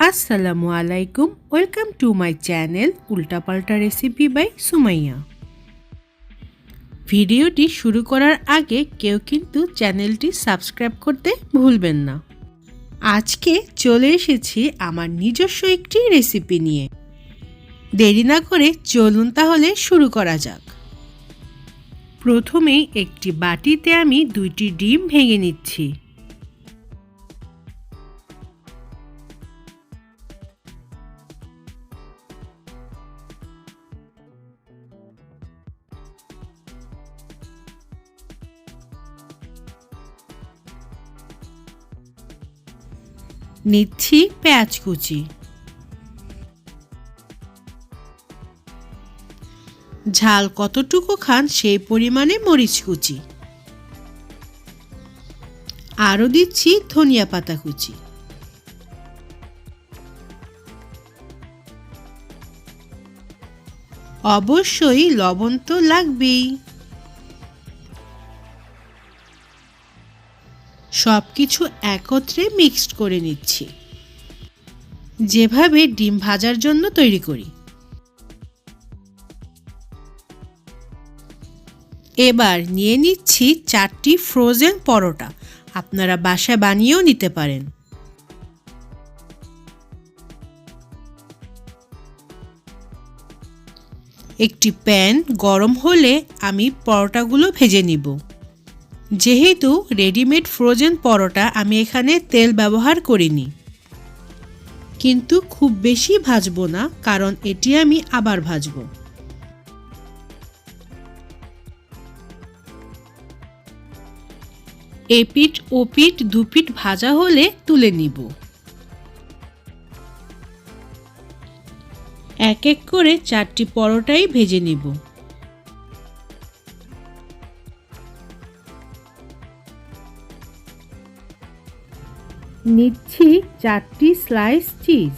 আসসালামু আলাইকুম welcome to my channel উল্টাপাল্টা রেসিপি বাই সুমাইয়া ভিডিওটি শুরু করার আগে কেউ কিন্তু চ্যানেলটি সাবস্ক্রাইব করতে ভুলবেন না। আজকে চলে এসেছি আমার নিজস্ব একটি রেসিপি নিয়ে। দেরি না করে চলুন তাহলে শুরু করা যাক। প্রথমেই একটি বাটিতে আমি দুইটি ডিম ভেঙে নিচ্ছি। নিচ্ছি পেঁয়াজ কুচি। ঝাল কতটুকু খান সেই পরিমাণে মরিচ কুচি। আরও দিচ্ছি ধনিয়া পাতা কুচি। অবশ্যই লবণ তো লাগবেই। সব কিছু একত্রে মিক্সড করে নিচ্ছি। যেভাবে ডিম ভাজার জন্য তৈরি করি। এবার নিয়ে নিচ্ছি চারটি ফ্রোজেন পরোটা। আপনারা বাসায় বানিয়েও নিতে পারেন। একটি প্যান গরম হলে আমি পরোটাগুলো ভেজে নিব। যেহেতু রেডিমেড ফ্রোজেন পরোটা আমি এখানে তেল ব্যবহার করিনি। কিন্তু খুব বেশি ভাজবো না, কারণ এটি আমি আবার ভাজবো। এপিট ওপিট দুপিট ভাজা হলে তুলে নিব। এক এক করে চারটি পরোটাই ভেজে নিব। নিচ্ছি চারটি স্লাইস চিজ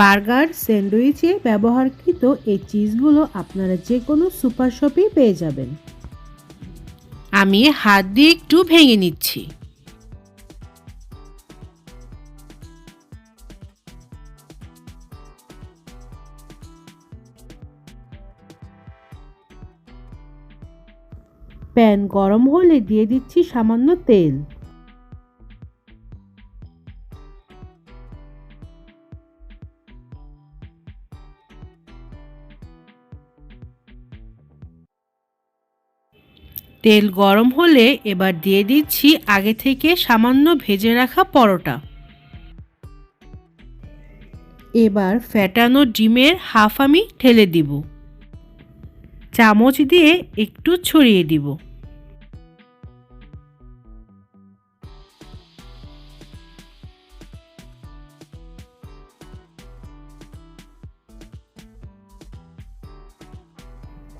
বার্গার, স্যান্ডউইচে ব্যবহারকৃত এই চিজগুলো আপনারা যে কোনো সুপার শপেই পেয়ে যাবেন। আমি হাত দিয়ে একটু ভেঙে নিচ্ছি। প্যান গরম হলে দিয়ে দিচ্ছি সামান্য তেল। তেল গরম হলে এবার দিয়ে দিচ্ছি আগে থেকে সামান্য ভেজে রাখা পরোটা। এবার ফ্যাটানো ডিমের হাফ আমি ঢেলে দিব। চামচ দিয়ে একটু ছড়িয়ে দিব।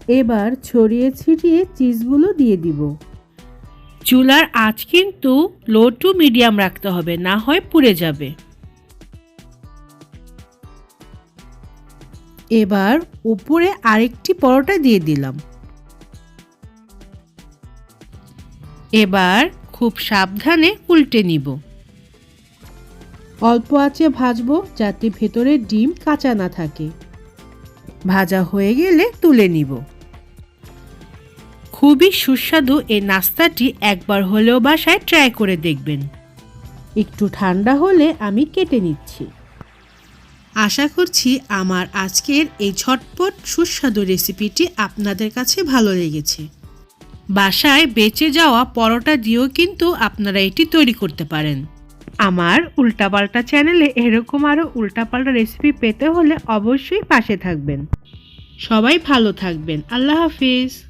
এবার ছড়িয়ে ছিটিয়ে চিজগুলো দিয়ে দিব। চুলার আঁচ কিন্তু লো টু মিডিয়াম রাখতে হবে না হয় পুড়ে যাবে। এবার উপরে আরেকটি পরোটা দিয়ে দিলাম। এবার খুব সাবধানে উল্টে নিব। অল্প আঁচে ভাজবো যাতে ভেতরে ডিম কাঁচা না থাকে। ভাজা হয়ে গেলে তুলে নিব। খুবই সুস্বাদু এই নাস্তাটি একবার হলেও বাসায় ট্রাই করে দেখবেন। একটু ঠান্ডা হলে আমি কেটে নিচ্ছি। আশা করছি আমার আজকের এই ঝটপট সুস্বাদু রেসিপিটি আপনাদের কাছে ভালো লেগেছে। বাসায় বেঁচে যাওয়া পরোটা দিয়েও কিন্তু আপনারা এটি তৈরি করতে পারেন। আমার উল্টাপাল্টা চ্যানেলে এরকম আরও উল্টাপাল্টা রেসিপি পেতে হলে অবশ্যই পাশে থাকবেন। সবাই ভালো থাকবেন। আল্লাহ হাফিজ।